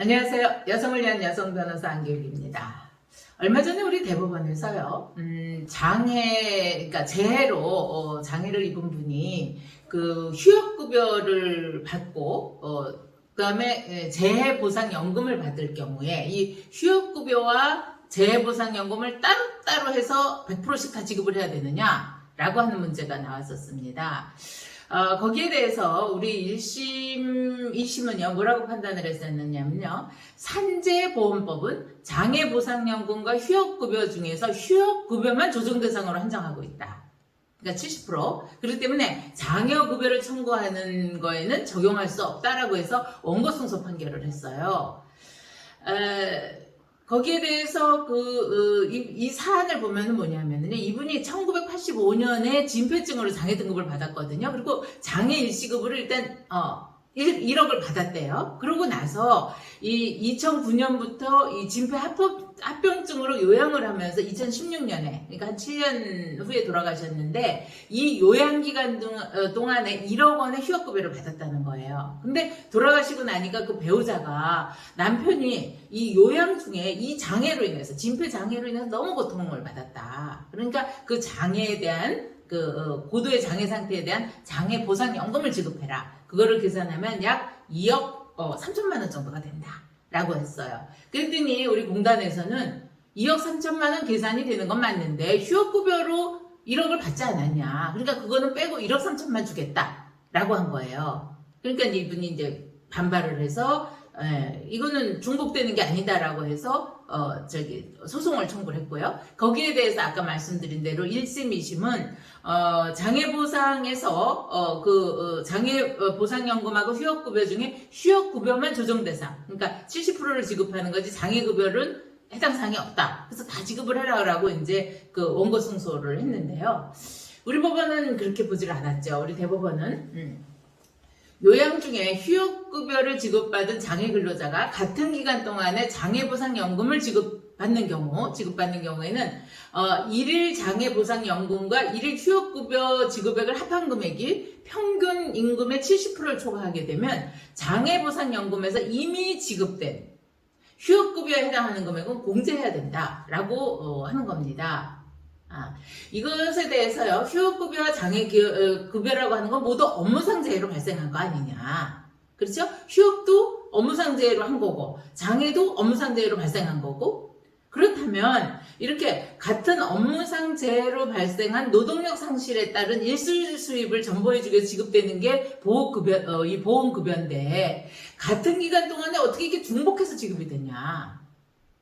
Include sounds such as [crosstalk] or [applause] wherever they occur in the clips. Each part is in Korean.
안녕하세요. 여성을 위한 여성 변호사 안교육입니다. 얼마 전에 우리 대법원에서요, 음, 장애, 그러니까 재해로 어, 장애를 입은 분이 그 휴업급여를 받고, 어, 그 다음에 재해보상연금을 받을 경우에 이 휴업급여와 재해보상연금을 따로따로 해서 100%씩 다 지급을 해야 되느냐라고 하는 문제가 나왔었습니다. 어, 거기에 대해서 우리 1심, 2심은요, 뭐라고 판단을 했었느냐면요, 산재보험법은 장애보상연금과 휴업급여 중에서 휴업급여만 조정대상으로 한정하고 있다. 그러니까 70%. 그렇기 때문에 장애급여를 청구하는 거에는 적용할 수 없다라고 해서 원고승소 판결을 했어요. 에, 거기에 대해서 그, 어, 사안을 보면 뭐냐면요. 이분이 1985년에 진폐증으로 장애 등급을 받았거든요. 그리고 장애 일시급으로 일단, 어, 1, 1억을 받았대요. 그러고 나서 이 2009년부터 이 진폐 합병, 합병증으로 요양을 하면서 2016년에, 그러니까 한 7년 후에 돌아가셨는데 이 요양 기간 동, 어, 동안에 1억 원의 휴업급여를 받았다는 거예요. 근데 돌아가시고 나니까 그 배우자가 남편이 이 요양 중에 이 장애로 인해서 진폐 장애로 인해서 너무 고통을 받았다. 그러니까 그 장애에 대한 그 어, 고도의 장애 상태에 대한 장애 보상 연금을 지급해라. 그거를 계산하면 약 2억 어, 3천만 원 정도가 된다라고 했어요. 그랬더니 우리 공단에서는 2억 3천만 원 계산이 되는 건 맞는데 휴업급여로 1억을 받지 않았냐. 그러니까 그거는 빼고 1억 3천만 주겠다라고 한 거예요. 그러니까 이분이 이제 반발을 해서 예, 이거는 중복되는 게 아니다라고 해서 어 저기 소송을 청구를 했고요. 거기에 대해서 아까 말씀드린 대로 1심, 2심은 어 장애 보상에서 어 그 어, 장애 보상 연금하고 휴업 급여 중에 휴업 급여만 조정 대상. 그러니까 70%를 지급하는 거지 장애 급여는 해당 사항이 없다. 그래서 다 지급을 해라라고 이제 그 원고 승소를 했는데요. 우리 법원은 그렇게 보질 않았죠. 우리 대법원은 음. 요양 중에 휴업 급여를 지급받은 장애 근로자가 같은 기간 동안에 장애보상연금을 지급받는 경우, 지급받는 경우에는 어, 일일 장애보상연금과 일일 휴업급여 지급액을 합한 금액이 평균 임금의 70%를 초과하게 되면 장애보상연금에서 이미 지급된 휴업급여에 해당하는 금액은 공제해야 된다라고 어, 하는 겁니다. 아, 이것에 대해서요, 휴업급여와 장애급여라고 하는 건 모두 업무상재해로 발생한 거 아니냐. 그렇죠? 휴업도 업무상재해로 한 거고, 장애도 업무상재해로 발생한 거고, 그렇다면, 이렇게 같은 업무상재해로 발생한 노동력 상실에 따른 일술 수입을 전보해주기 위해서 지급되는 게 보호급여, 어, 이 보험급여인데, 같은 기간 동안에 어떻게 이렇게 중복해서 지급이 되냐.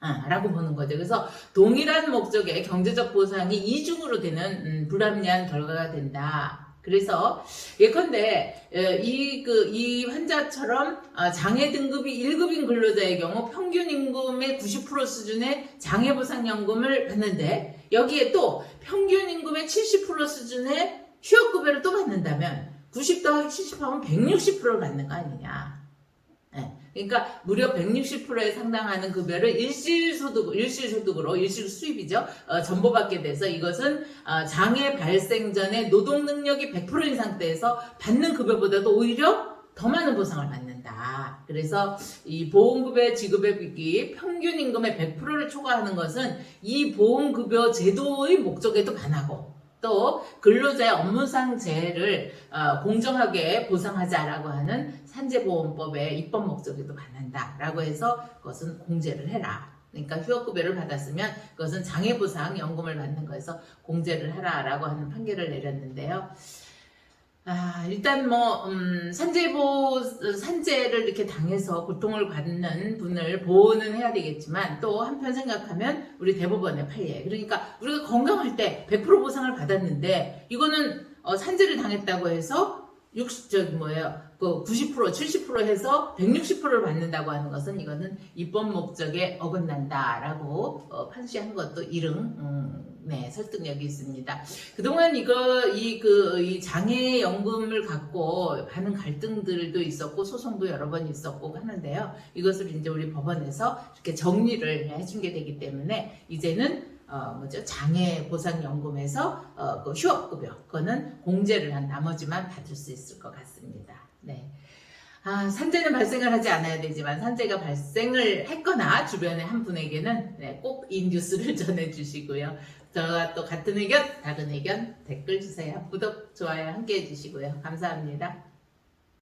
아, 라고 보는 거죠. 그래서 동일한 목적의 경제적 보상이 이중으로 되는 음, 불합리한 결과가 된다. 그래서 예컨대 이 그 이 환자처럼 아, 장애 등급이 1급인 근로자의 경우 평균 임금의 90% 수준의 장애 보상 연금을 받는데 여기에 또 평균 임금의 70% 수준의 휴업 급여를 또 받는다면 90 더하기 70하면 160%를 받는 거 아니냐. 네. 그러니까 무려 160%에 상당하는 급여를 일실소득, 일실소득으로, 일실 수입이죠. 어, 전보받게 돼서 이것은 어, 장애 발생 전에 노동 능력이 100%인 상태에서 받는 급여보다도 오히려 더 많은 보상을 받는다. 그래서 이 보험급여 지급액이 평균 임금의 100%를 초과하는 것은 이 보험급여 제도의 목적에도 반하고 또 근로자의 업무상 재해를 어, 공정하게 보상하자라고 하는 산재보험법의 입법 목적에도 반한다라고 해서 그것은 공제를 해라. 그러니까 휴업급여를 받았으면 그것은 장애보상 연금을 받는 거에서 공제를 해라라고 하는 판결을 내렸는데요. 아, 일단 뭐 음, 산재보 산재를 이렇게 당해서 고통을 받는 분을 보호는 해야 되겠지만 또 한편 생각하면 우리 대법원의 판례. 그러니까 우리가 건강할 때 100% 보상을 받았는데 이거는 어, 산재를 당했다고 해서 60 저기 뭐예요 그 90% 70% 해서 160%를 받는다고 하는 것은 이거는 입법 목적에 어긋난다라고 어, 판시한 것도 이릉 음, 네 설득력이 있습니다. 그동안 이거 이 그 이 장애 연금을 갖고 많은 갈등들도 있었고 소송도 여러 번 있었고 하는데요. 이것을 이제 우리 법원에서 이렇게 정리를 해준 게 되기 때문에 이제는 어 뭐죠 장애 보상 연금에서 어 그 휴업 급여 그거는 공제를 한 나머지만 받을 수 있을 것 같습니다. 네. 아, 산재는 발생을 하지 않아야 되지만 산재가 발생을 했거나 주변의 한 분에게는 네, 꼭 이 뉴스를 [laughs] 전해주시고요. 저와 또 같은 의견, 다른 의견 댓글 주세요. 구독, 좋아요 함께 해주시고요. 감사합니다.